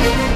Музика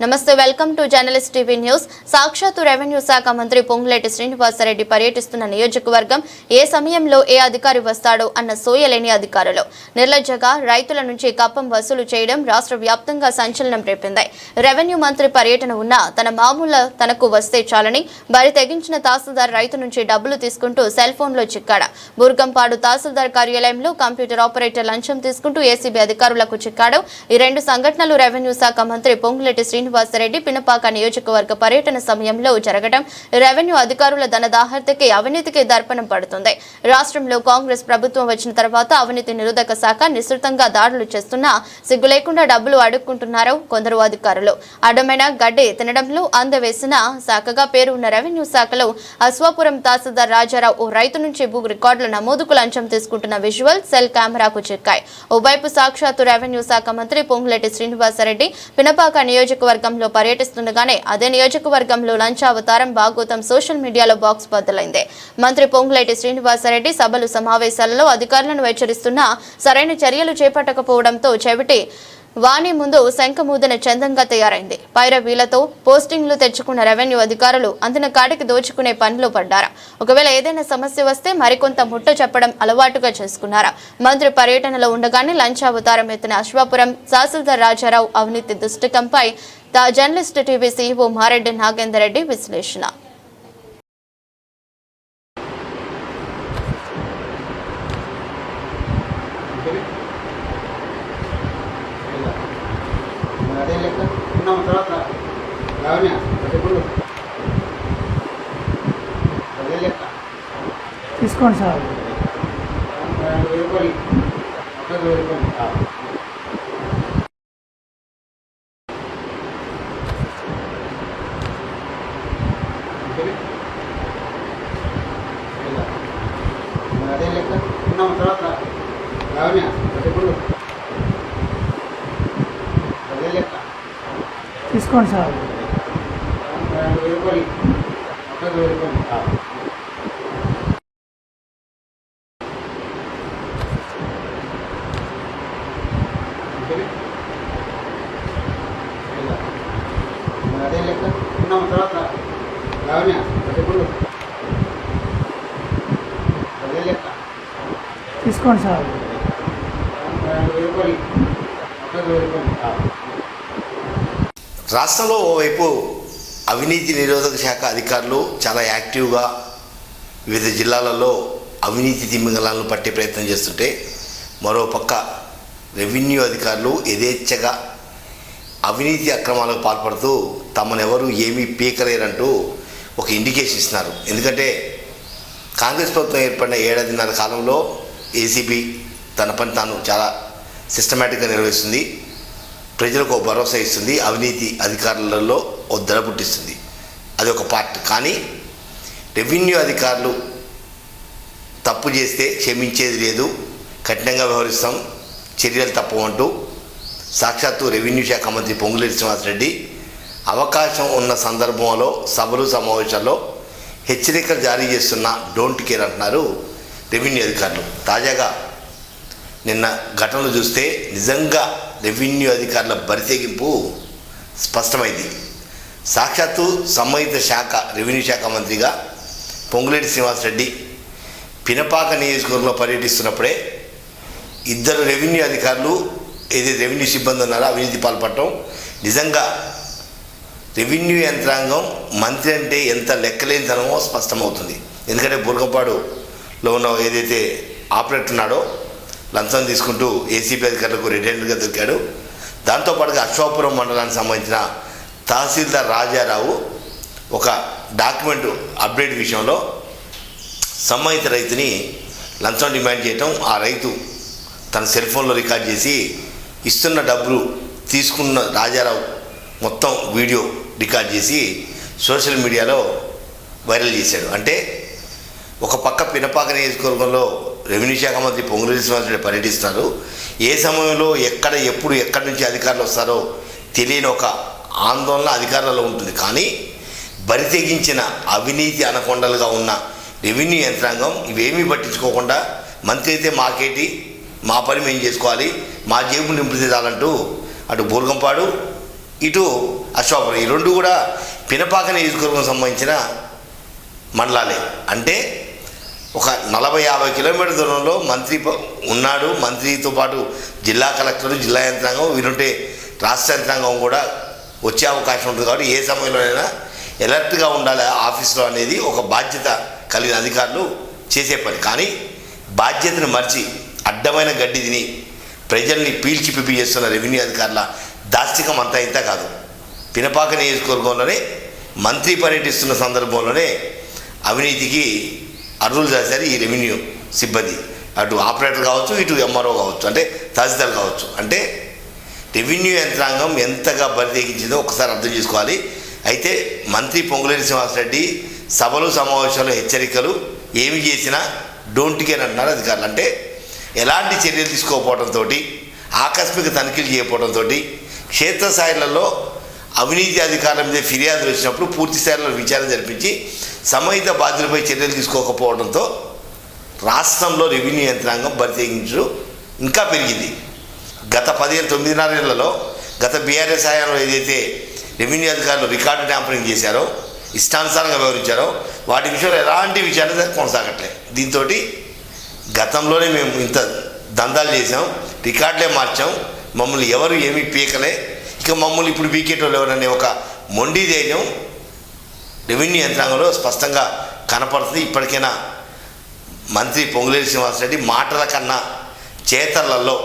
నమస్తే welcome to journalist TV news. సాక్షాత్తు revenue శాఖ మంత్రి పొంగులేటి శ్రీనివాసరెడ్డి పర్యటిస్తున్న నియోజకవర్గం ఏ సమయంలో ఏ అధికారి వస్తాడో అన్న సోయలేని అధికారులు. నిర్లజ్జగా రైతుల నుంచి కప్పం వసూలు చేయడం రాష్ట్ర వ్యాప్తంగా సంచలనం రేపింది. రెవెన్యూ మంత్రి పర్యటన ఉన్నా తన మామూలు తనకు వస్తే చాలని బరి తెగించిన తహసీల్దార్ రైతు నుంచి డబ్బులు తీసుకుంటూ సెల్ ఫోన్లో చిక్కాడ. బుర్గంపాడు తహసీల్దార్ కార్యాలయంలో కంప్యూటర్ ఆపరేటర్ లంచం తీసుకుంటూ ఏసీబీ అధికారులకు చిక్కాడు. ఈ రెండు సంఘటనలు రెవెన్యూ శాఖ మంత్రి పొంగులేటి శ్రీనివాసరెడ్డి పినపాక నియోజకవర్గ పర్యటన సమయంలో జరగడం రెవెన్యూ అధికారుల ధనదాహర్తకి అవినీతికి దర్పణం పడుతుంది. రాష్ట్రంలో కాంగ్రెస్ ప్రభుత్వం వచ్చిన తర్వాత అవినీతి నిరోధక శాఖ నిశ్చితంగా దాడులు చేస్తున్నా సిగ్గు లేకుండా డబ్బులు అడుక్కుంటున్నారు కొందరు అధికారులు. అడ్డమైన గడ్డి తినడంలో అందవేసిన శాఖగా పేరు ఉన్న రెవెన్యూ శాఖలో అశ్వాపురం తహసీల్దార్ రాజారావు ఓ రైతు నుంచి భూ రికార్డుల నమోదుకు లంచం తీసుకుంటున్న విజువల్ సెల్ కెమెరాకు చిక్కాయి. ఓవైపు సాక్షాత్తు రెవెన్యూ శాఖ మంత్రి పొంగులెట్టి శ్రీనివాసరెడ్డి పినపాక నియోజకవర్గంలో పర్యటిస్తుండగానే అదే నియోజకవర్గంలో లంచావతారం బాగోతం సోషల్ మీడియాలో బాక్స్ బద్దలైంది. మంత్రి పొంగులేటి శ్రీనివాసరెడ్డి సభలు సమావేశాలలో అధికారులను హెచ్చరిస్తున్నా సరైన చర్యలు చేపట్టకపోవడంతో చెవిటి వాణి ముందు శంఖమూదన చందంగా తయారైంది. పైరవీలతో పోస్టింగ్లు తెచ్చుకున్న రెవెన్యూ అధికారులు అందిన కాటికి దోచుకునే పనిలో పడ్డారా? ఒకవేళ ఏదైనా సమస్య వస్తే మరికొంత ముట్ట చెప్పడం అలవాటుగా చేసుకున్నారా? మంత్రి పర్యటనలో ఉండగానే లంచావతారం ఎత్తిన అశ్వాపురం తహసీల్దార్ రాజారావు అవినీతి దుష్టకంపై the journalist TV CEO Mareddy Nagender Reddy విశ్లేషణ అదే లెక్క తీసుకోండి సార్ రెండు వేలు రూపాయలు ఒక వెయ్యి రూపాయలు ఓకేనా? ఇలా. అదే లెక్క ఉన్నాము తర్వాత లావణ్య పట్టుకుండు అదే లెక్క తీసుకోండి సార్ రెండు వేలు రూపాయలు ఒక వెయ్యి రూపాయలు రాష్ట్రంలో ఓవైపు అవినీతి నిరోధక శాఖ అధికారులు చాలా యాక్టివ్గా వివిధ జిల్లాలలో అవినీతి తిమ్మిగలాలను పట్టే ప్రయత్నం చేస్తుంటే మరోపక్క రెవెన్యూ అధికారులు యథేచ్ఛగా అవినీతి అక్రమాలకు పాల్పడుతూ తమనెవరు ఏమీ పీకలేరంటూ ఒక ఇండికేషన్ ఇస్తున్నారు. ఎందుకంటే కాంగ్రెస్ ప్రభుత్వం ఏర్పడిన ఏడాదిన్నర కాలంలో ఏసీబీ తన పని తాను చాలా సిస్టమేటిక్గా నిర్వహిస్తుంది. ప్రజలకు భరోసా ఇస్తుంది అవినీతి అధికారులలో ఓ దడ పుట్టిస్తుంది. అది ఒక పార్ట్. కానీ రెవెన్యూ అధికారులు తప్పు చేస్తే క్షమించేది లేదు కఠినంగా వ్యవహరిస్తాం చర్యలు తప్పవంటూ సాక్షాత్తు రెవెన్యూ శాఖ మంత్రి పొంగులేటి శ్రీనివాసరెడ్డి అవకాశం ఉన్న సందర్భంలో సభలు సమావేశాల్లో హెచ్చరికలు జారీ చేస్తున్న డోంట్ కేర్ అంటున్నారు రెవెన్యూ అధికారులు. తాజాగా నిన్న ఘటనలు చూస్తే నిజంగా రెవెన్యూ అధికారుల బరితెగింపు స్పష్టమైంది. సాక్షాత్తు సంబంధిత శాఖ రెవెన్యూ శాఖ మంత్రిగా పొంగులేటి శ్రీనివాసరెడ్డి పినపాక నియోజకవర్గంలో పర్యటిస్తున్నప్పుడే ఇద్దరు రెవెన్యూ అధికారులు ఏదైతే రెవెన్యూ సిబ్బంది ఉన్నారో అవినీతి పాల్పడటం నిజంగా రెవెన్యూ యంత్రాంగం మంత్రి అంటే ఎంత లెక్కలేనితనమో స్పష్టమవుతుంది. ఎందుకంటే బురగపాడులో ఉన్న ఏదైతే ఆపరేటర్ ఉన్నాడో లంచం తీసుకుంటూ ఏసీపీ అధికారులకు రిటైర్డ్గా దొరికాడు. దాంతోపాటుగా అశ్వాపురం మండలానికి సంబంధించిన తహసీల్దార్ రాజారావు ఒక డాక్యుమెంట్ అప్డేట్ విషయంలో సంబంధిత రైతుని లంచం డిమాండ్ చేయటం ఆ రైతు తన సెల్ ఫోన్లో రికార్డ్ చేసి ఇస్తున్న డబ్బులు తీసుకున్న రాజారావు మొత్తం వీడియో రికార్డ్ చేసి సోషల్ మీడియాలో వైరల్ చేశాడు. అంటే ఒక పక్క పినపాక నియోజకవర్గంలో రెవెన్యూ శాఖ మంత్రి పొంగులేటి శ్రీనివాసరెడ్డి పర్యటిస్తున్నారు ఏ సమయంలో ఎక్కడ ఎప్పుడు ఎక్కడి నుంచి అధికారులు వస్తారో తెలియని ఒక ఆందోళన అధికారులలో ఉంటుంది. కానీ బరి తెగించిన అవినీతి అనకొండలుగా ఉన్న రెవెన్యూ యంత్రాంగం ఇవేమీ పట్టించుకోకుండా మంత్రి అయితే మాకేటి మా పని మేము చేసుకోవాలి మా జేబు నింపుతాలంటూ అటు బూర్గంపాడు ఇటు అశ్వాపురం. ఈ రెండు కూడా పినపాక నియోజకవర్గం సంబంధించిన మండలాలే. అంటే ఒక నలభై యాభై కిలోమీటర్ దూరంలో మంత్రి ప- ఉన్నాడు. మంత్రితో పాటు జిల్లా కలెక్టర్ జిల్లా యంత్రాంగం వీరుంటే రాష్ట్ర యంత్రాంగం కూడా వచ్చే అవకాశం ఉంటుంది కాబట్టి ఏ సమయంలోనైనా ఎలర్ట్గా ఉండాలి ఆఫీస్లో అనేది ఒక బాధ్యత కలిగిన అధికారులు చేసే పని. కానీ బాధ్యతను మర్చి అడ్డమైన గడ్డి తిని ప్రజల్ని పీల్చి పిప్పి చేస్తున్న రెవెన్యూ అధికారుల దాస్తికం అంతా ఇంత కాదు. పినపాక నియోజకవర్గంలోనే మంత్రి పర్యటిస్తున్న సందర్భంలోనే అవినీతికి అర్రులు చేశారు ఈ రెవెన్యూ సిబ్బంది. అటు ఆపరేటర్ కావచ్చు ఇటు ఎంఆర్ఓ కావచ్చు అంటే తహసీల్దార్ కావచ్చు. అంటే రెవెన్యూ యంత్రాంగం ఎంతగా బరితెగించిందో ఒకసారి అర్థం చేసుకోవాలి. అయితే మంత్రి పొంగులేటి శ్రీనివాసరెడ్డి సభలు సమావేశాలు హెచ్చరికలు ఏమి చేసినా డోంట్ కేర్ అంటున్నారు అధికారులు. అంటే ఎలాంటి చర్యలు తీసుకోకపోవడంతో ఆకస్మిక తనిఖీలు చేయకపోవడంతో క్షేత్రస్థాయిలలో అవినీతి అధికారుల మీద ఫిర్యాదులు వచ్చినప్పుడు పూర్తి స్థాయిలో విచారణ జరిపించి సంబంధిత బాధ్యులపై చర్యలు తీసుకోకపోవడంతో రాష్ట్రంలో రెవెన్యూ యంత్రాంగం బరితెగించడం ఇంకా పెరిగింది. గత పదిహేను తొమ్మిదిన్నరేళ్ళలో గత బీఆర్ఎస్ హయాంలో ఏదైతే రెవెన్యూ అధికారులు రికార్డు ట్యాంపరింగ్ చేశారో ఇష్టానుసారంగా వివరించారో వాటి విషయంలో ఎలాంటి విచారణ కొనసాగట్లే దీంతో గతంలోనే మేము ఇంత దందాలు చేసాం రికార్డులే మార్చాం మమ్మల్ని ఎవరు ఏమీ పీకలే ఇక మమ్మల్ని ఇప్పుడు పీకేటోళ్ళు ఎవరనే ఒక మొండి ధైర్యం రెవెన్యూ యంత్రాంగంలో స్పష్టంగా కనపడుతుంది. ఇప్పటికైనా మంత్రి పొంగులేటి శ్రీనివాసరెడ్డి మాటల కన్నా చేతలలో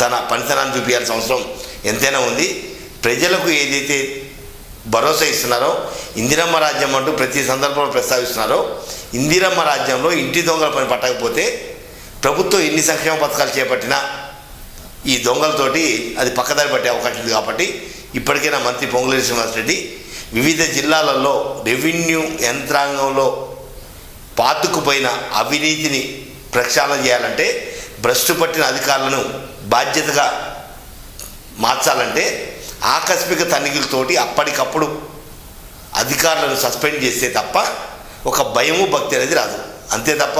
తన పనితనాన్ని చూపించాల్సిన అవసరం ఎంతైనా ఉంది. ప్రజలకు ఏదైతే భరోసా ఇస్తున్నారో ఇందిరమ్మ రాజ్యం అంటూ ప్రతి సందర్భంలో ప్రస్తావిస్తున్నారో ఇందిరమ్మ రాజ్యంలో ఇంటి దొంగల పని పట్టకపోతే ప్రభుత్వం ఎన్ని సంక్షేమ పథకాలు చేపట్టినా ఈ దొంగలతోటి అది పక్కదారి పట్టే అవకాశం ఉంది కాబట్టి ఇప్పటికైనా మంత్రి పొంగులేరు శ్రీనివాసరెడ్డి వివిధ జిల్లాలలో రెవెన్యూ యంత్రాంగంలో పాతుకుపోయిన అవినీతిని ప్రక్షాళన చేయాలంటే భ్రష్టు పట్టిన అధికారులను బాధ్యతగా మార్చాలంటే ఆకస్మిక తనిఖీలతోటి అప్పటికప్పుడు అధికారులను సస్పెండ్ చేస్తే తప్ప ఒక భయము భక్తి అనేది రాదు. అంతే తప్ప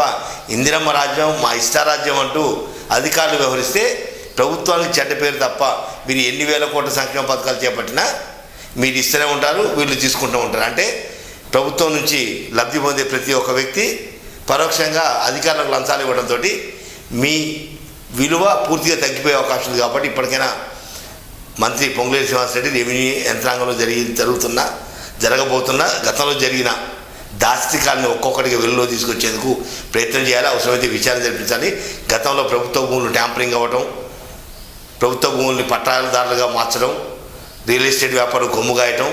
ఇందిరమ్మ రాజ్యం మా ఇష్టారాజ్యం అంటూ అధికారులు వ్యవహరిస్తే ప్రభుత్వానికి చెడ్డ పేరు తప్ప మీరు ఎన్ని వేల కోట్ల సంక్షేమ పథకాలు చేపట్టినా మీరు ఇస్తూనే ఉంటారు వీళ్ళు తీసుకుంటూ ఉంటారు. అంటే ప్రభుత్వం నుంచి లబ్ధి పొందే ప్రతి ఒక్క వ్యక్తి పరోక్షంగా అధికారులకు లంచాలు ఇవ్వడంతో మీ విలువ పూర్తిగా తగ్గిపోయే అవకాశం ఉంది కాబట్టి ఇప్పటికైనా మంత్రి పొంగులేటి శ్రీనివాసరెడ్డి రెవెన్యూ యంత్రాంగంలో జరిగి జరుగుతున్న జరగబోతున్న గతంలో జరిగిన దాస్తికాలను ఒక్కొక్కటిగా వెలుగులో తీసుకొచ్చేందుకు ప్రయత్నం చేయాలి అవసరమైతే విచారణ జరిపించాలి. గతంలో ప్రభుత్వ భూములు ట్యాంపరింగ్ అవ్వడం ప్రభుత్వ భూముల్ని పట్టాలదారులుగా మార్చడం రియల్ ఎస్టేట్ వ్యాపారం కొమ్ముగాయటం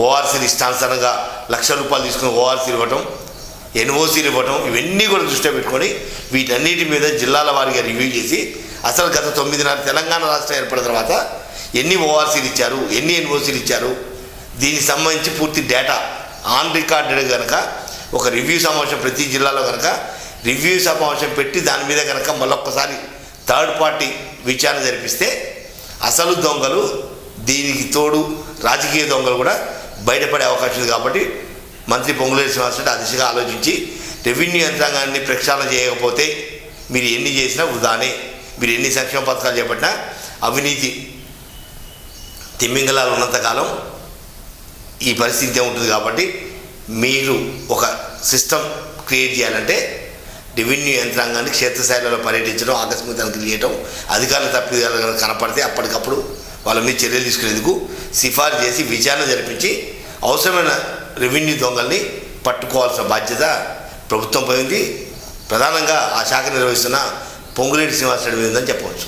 ఓఆర్సీలు ఇష్టానుసారంగా లక్ష రూపాయలు తీసుకుని ఓఆర్సీలు ఇవ్వటం ఎన్ఓసీలు ఇవ్వటం ఇవన్నీ కూడా దృష్టిలో పెట్టుకొని వీటన్నిటి మీద జిల్లాల వారిగా రివ్యూ చేసి అసలు గత తొమ్మిదిన్నర తెలంగాణ రాష్ట్రం ఏర్పడిన తర్వాత ఎన్ని ఓఆర్సీలు ఇచ్చారు ఎన్ని ఎన్ఓసీలు ఇచ్చారు దీనికి సంబంధించి పూర్తి డేటా ఆన్ రికార్డెడ్ కనుక ఒక రివ్యూ సమావేశం ప్రతి జిల్లాలో కనుక రివ్యూ సమావేశం పెట్టి దాని మీద కనుక మళ్ళొక్కసారి థర్డ్ పార్టీ విచారణ జరిపిస్తే అసలు దొంగలు దీనికి తోడు రాజకీయ దొంగలు కూడా బయటపడే అవకాశం ఉంది కాబట్టి మంత్రి పొంగులేరు శ్రీనివాసరెడ్డి ఆ దిశగా ఆలోచించి రెవెన్యూ యంత్రాంగాన్ని ప్రక్షాళన చేయకపోతే మీరు ఎన్ని చేసినా వృధానే. మీరు ఎన్ని సంక్షేమ పథకాలు చేపట్టినా అవినీతి తిమ్మింగళాలు ఉన్నంతకాలం ఈ పరిస్థితి ఉంటుంది కాబట్టి మీరు ఒక సిస్టమ్ క్రియేట్ చేయాలంటే రెవెన్యూ యంత్రాంగాన్ని క్షేత్రస్థాయిలో పర్యటించడం ఆకస్మిక తనిఖీలు చేయడం అధికారులు తప్పిదాలు కనపడితే అప్పటికప్పుడు వాళ్ళ మీద చర్యలు తీసుకునేందుకు సిఫార్సు చేసి విచారణ జరిపించి అవసరమైన రెవెన్యూ దొంగల్ని పట్టుకోవాల్సిన బాధ్యత ప్రభుత్వం పోయింది ప్రధానంగా ఆ శాఖ నిర్వహిస్తున్న పొంగులేటి శ్రీనివాసరెడ్డి మీద ఉందని చెప్పవచ్చు.